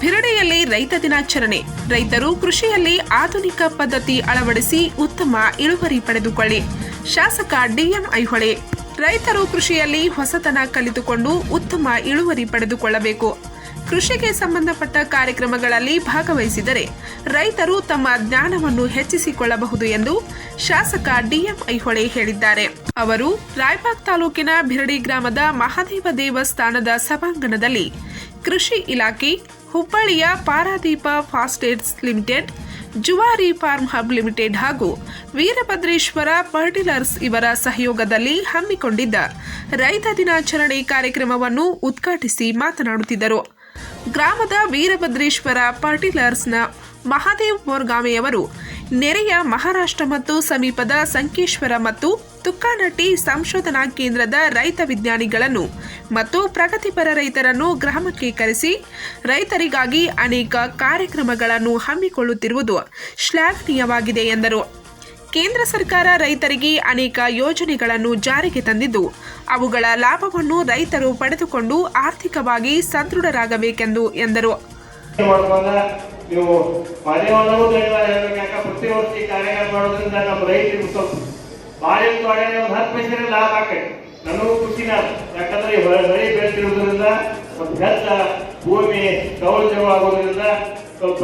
ಬಿರಡೆಯಲ್ಲಿ ರೈತ ದಿನಾಚರಣೆ. ರೈತರು ಕೃಷಿಯಲ್ಲಿ ಆಧುನಿಕ ಪದ್ಧತಿ ಅಳವಡಿಸಿ ಉತ್ತಮ ಇಳುವರಿ ಪಡೆದುಕೊಳ್ಳಿ. ಶಾಸಕ ಡಿಎಂ ಐಹೊಳೆ, ರೈತರು ಕೃಷಿಯಲ್ಲಿ ಹೊಸತನ ಕಲಿತುಕೊಂಡು ಉತ್ತಮ ಇಳುವರಿ ಪಡೆದುಕೊಳ್ಳಬೇಕು. ಕೃಷಿಗೆ ಸಂಬಂಧಪಟ್ಟ ಕಾರ್ಯಕ್ರಮಗಳಲ್ಲಿ ಭಾಗವಹಿಸಿದರೆ ರೈತರು ತಮ್ಮ ಜ್ಞಾನವನ್ನು ಹೆಚ್ಚಿಸಿಕೊಳ್ಳಬಹುದು ಎಂದು ಶಾಸಕ ಡಿಎಂ ಐಹೊಳೆ ಹೇಳಿದ್ದಾರೆ. ಅವರು ರಾಯಬಾಗ್ ತಾಲೂಕಿನ ಬಿರಡಿ ಗ್ರಾಮದ ಮಹಾದೇವ ದೇವಸ್ಥಾನದ ಸಭಾಂಗಣದಲ್ಲಿ ಕೃಷಿ ಇಲಾಖೆ ಹುಬ್ಬಳ್ಳಿಯ Paradeep phosphates limited, Zuari farm hub limited ಹಾಗೂ ವೀರಭದ್ರೇಶ್ವರ ಫರ್ಟಿಲರ್ಸ್ ಇವರ ಸಹಯೋಗದಲ್ಲಿ ಹಮ್ಮಿಕೊಂಡಿದ್ದ ರೈತ ದಿನಾಚರಣೆ ಕಾರ್ಯಕ್ರಮವನ್ನು ಉದ್ಘಾಟಿಸಿ ಮಾತನಾಡುತ್ತಿದ್ದರು. ಗ್ರಾಮದ ವೀರಭದ್ರೇಶ್ವರ ಫರ್ಟಿಲರ್ಸ್ನ ಮಹಾದೇವ್ ಮೊರ್ಗಾಮೆಯವರು ನೆರೆಯ ಮಹಾರಾಷ್ಟ್ರ ಮತ್ತು ಸಮೀಪದ ಸಂಕೇಶ್ವರ ಮತ್ತು ತುಕ್ಕಾನಟ್ಟಿ ಸಂಶೋಧನಾ ಕೇಂದ್ರದ ರೈತ ವಿಜ್ಞಾನಿಗಳನ್ನು ಮತ್ತು ಪ್ರಗತಿಪರ ರೈತರನ್ನು ಗ್ರಾಮಕ್ಕೆ ಕರೆಸಿ, ರೈತರಿಗಾಗಿ ಅನೇಕ ಕಾರ್ಯಕ್ರಮಗಳನ್ನು ಹಮ್ಮಿಕೊಳ್ಳುತ್ತಿರುವುದು ಶ್ಲಾಘನೀಯವಾಗಿದೆ ಎಂದರು. ಕೇಂದ್ರ ಸರ್ಕಾರ ರೈತರಿಗೆ ಅನೇಕ ಯೋಜನೆಗಳನ್ನು ಜಾರಿಗೆ ತಂದಿದ್ದು, ಅವುಗಳ ಲಾಭವನ್ನು ರೈತರು ಪಡೆದುಕೊಂಡು ಆರ್ಥಿಕವಾಗಿ ಸದೃಢರಾಗಬೇಕೆಂದು ಎಂದರು. ನೀವು ನಮ್ಮ ರೈತರಿಗೆ ಸ್ವಲ್ಪ ಒಂದು ಒಳ್ಳೆ ಒಂದು ಹತ್ತು ಪೈಸೆ ಲಾಭ ಆಕೈತಿ ನನಗೂ ಖುಷಿನ. ಯಾಕಂದ್ರೆ ಮಳೆ ಬೆಳೆ ಬೆಳೆ ಬೆಳೆತಿರೋದ್ರಿಂದ ಸ್ವಲ್ಪ ಹೆಚ್ಚ ಭೂಮಿ ಕವಲು ಜವ ಆಗೋದ್ರಿಂದ ಸ್ವಲ್ಪ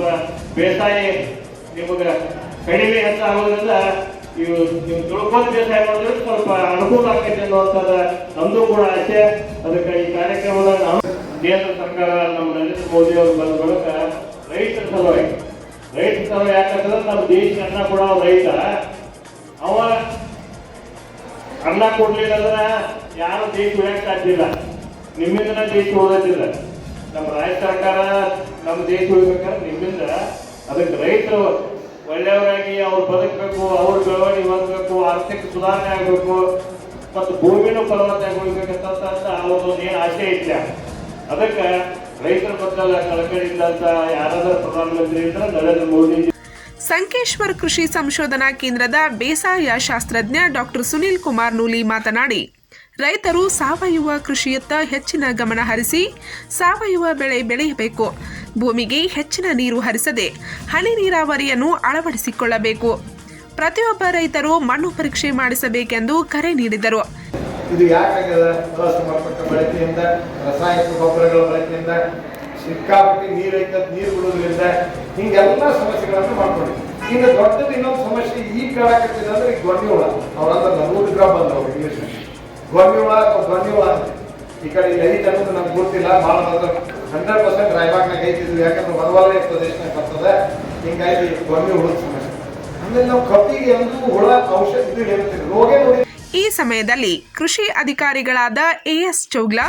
ಬೇಸಾಯ ನಿಮಗೆ ಕಡಿಮೆ ಹೆಚ್ಚಾಗೋದ್ರಿಂದ ಇವು ನೀವು ತಿಳ್ಕೊಂಡು ಬೇಸಾಯ ಮಾಡೋದ್ರಿಂದ ಸ್ವಲ್ಪ ಅನುಕೂಲ ಆಗ್ತೈತೆ ಅನ್ನುವಂಥದ್ದು ನಮ್ಮದು ಕೂಡ ಆಸೆ ಅದಕ್ಕೆ ಈ ಕಾರ್ಯಕ್ರಮದ ನಾವು ಕೇಂದ್ರ ಸರ್ಕಾರ, ನಮ್ಮ ನರೇಂದ್ರ ಮೋದಿ ಅವರು ಬಂದ ಬಳಿಕ ರೈತರ ಸಲುವಾಗಿ ರೈತರ ಸಲುವಾಗಿ ಯಾಕಂದ್ರೆ ನಮ್ಮ ದೇಶದ ಕೊಡೋ ರೈತ, ಅವ ಅನ್ನ ಕೊಡ್ಲಿಲ್ಲ ಅಂದ್ರೆ ಯಾರು ದೇಶ ಉಳಿಯಕ್ಕೆ ಸಾಧ್ಯ ಇಲ್ಲ. ನಿಮ್ಮಿಂದ ದೇಶ ಉಳಿದಿಲ್ಲ ನಮ್ಮ ರಾಜ್ಯ ಸರ್ಕಾರ ನಮ್ಮ ದೇಶ ಉಳಿಬೇಕಾದ್ರೆ ನಿಮ್ಮಿಂದ ಅದಕ್ಕೆ ರೈತರು ಒಳ್ಳೆಯವರಾಗಿ ಅವ್ರು ಬದುಕಬೇಕು, ಅವ್ರ ಬೆಳವಣಿಗೆ ಹೊಂದಬೇಕು, ಆರ್ಥಿಕ ಸುಧಾರಣೆ ಆಗಬೇಕು, ಮತ್ತು ಭೂಮಿನೂ ಫಲವತ್ತಾಗಿ ಉಳಿಬೇಕಂತ ಅವ್ರದ್ದು ಏನು ಆಸೆ ಐತ್ಲ ಅದಕ್ಕೆ ರೈತರ ಬಗ್ಗೆ ಕಳಕಳಿ ಇದ್ದಂತ ಯಾರಾದ್ರೂ ಪ್ರಧಾನಮಂತ್ರಿ ಇದ್ರೆ ನರೇಂದ್ರ ಮೋದಿ ಸಂಕೇಶ್ವರ್ ಕೃಷಿ ಸಂಶೋಧನಾ ಕೇಂದ್ರದ ಬೇಸಾಯ ಶಾಸ್ತ್ರಜ್ಞ ಡಾಕ್ಟರ್ ಸುನೀಲ್ ಕುಮಾರ್ ನೂಲಿ ಮಾತನಾಡಿ, ರೈತರು ಸಾವಯವ ಕೃಷಿಯತ್ತ ಹೆಚ್ಚಿನ ಗಮನ ಹರಿಸಿ, ಸಾವಯವ ಬೆಳೆ ಬೆಳೆಯಬೇಕು. ಭೂಮಿಗೆ ಹೆಚ್ಚಿನ ನೀರು ಹರಿಸದೆ ಹನಿ ನೀರಾವರಿಯನ್ನು ಅಳವಡಿಸಿಕೊಳ್ಳಬೇಕು. ಪ್ರತಿಯೊಬ್ಬ ರೈತರು ಮಣ್ಣು ಪರೀಕ್ಷೆ ಮಾಡಿಸಬೇಕೆಂದು ಕರೆ ನೀಡಿದರು. ಇದು ಅಸಮರ್ಪಕ ಬಳಕೆಯಿಂದ, ರಾಸಾಯನಿಕ ಗೊಬ್ಬರಗಳ ಬಳಕೆಯಿಂದ ಸಿಕ್ಕಾಪಟ್ಟೆ ನೀರು ಐತ ನೀರು ಬಿಡೋದ್ರಿಂದ ಹಿಂಗೆಲ್ಲ ಸಮಸ್ಯೆಗಳನ್ನು ಮಾಡ್ಕೊಂಡಿದ್ವಿ ಇನ್ನು ದೊಡ್ಡದು ಇನ್ನೊಂದು ಸಮಸ್ಯೆ ಈ ಕಾಲಕತ್ತಿದೆ ಅಂದ್ರೆ ಈ ಗೊಣ್ಣೆ ಹುಳ ಅವ್ರಂದ್ರೆ ನೂರು ಗ್ರಾಮ್ ಬಂದವು ಇಂಗ್ಲೀಷ್ ಗೊಣ್ಣೆ ಹುಳ ಅಥವಾ ಅಂತ. ಈ ಕಡೆ ಇಲ್ಲಿ ಐತೆ ಅನ್ನೋದು ನಮ್ಗೆ ಗೊತ್ತಿಲ್ಲ. ಭಾಳ ಹಂಡ್ರೆಡ್ ಪರ್ಸೆಂಟ್ ರಾಯಬಾಗ್ನಾಗ ಐತಿದ್ವಿ ಯಾಕಂದ್ರೆ ಹೊರವಲಯ ಪ್ರದೇಶನಾಗ ಬರ್ತದೆ. ಹಿಂಗಾಗಿ ಗೊಣ್ಣೆ ಹುಳದ ಸಮಸ್ಯೆ. ಆಮೇಲೆ ನಾವು ಕಬ್ಬಿಗೆ ಎಂದು ಹುಳ, ಔಷಧ ಹೇಳ್ತೀವಿ. ರೋಗ ನೋಡಿ ಈ ಸಮಯದಲ್ಲಿ ಕೃಷಿ ಅಧಿಕಾರಿಗಳಾದ ಎಎಸ್ ಚೌಗ್ಲಾ,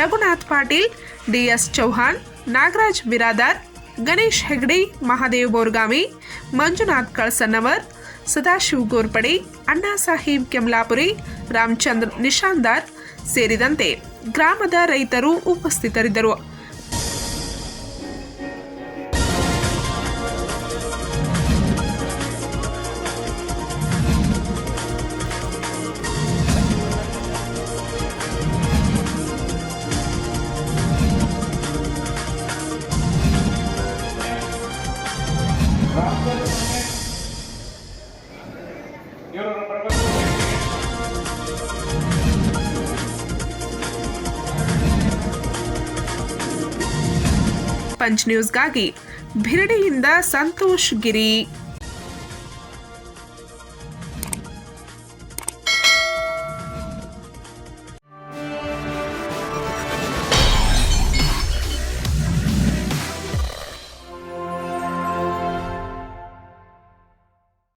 ರಘುನಾಥ್ ಪಾಟೀಲ್ ಡಿಎಸ್ ಚೌಹಾಣ್ ನಾಗರಾಜ್ ಬಿರಾದಾರ್ ಗಣೇಶ್ ಹೆಗ್ಡೆ, ಮಹಾದೇವ್ ಬೋರ್ಗಾಮಿ, ಮಂಜುನಾಥ್ ಕಳಸನ್ನವರ್ ಸದಾಶಿವ್ ಗೋರ್ಪಡೆ, ಅಣ್ಣಾ ಸಾಹೇಬ್ ಕೆಮ್ಲಾಪುರಿ, ರಾಮಚಂದ್ರ ನಿಶಾಂದಾರ್ ಸೇರಿದಂತೆ ಗ್ರಾಮದ ರೈತರು ಉಪಸ್ಥಿತರಿದ್ದರು. ಪಂಚ್ ನ್ಯೂಸ್ಗಾಗಿ ಭಿರಡಿಯಿಂದ ಸಂತೋಷ್ ಗಿರಿ.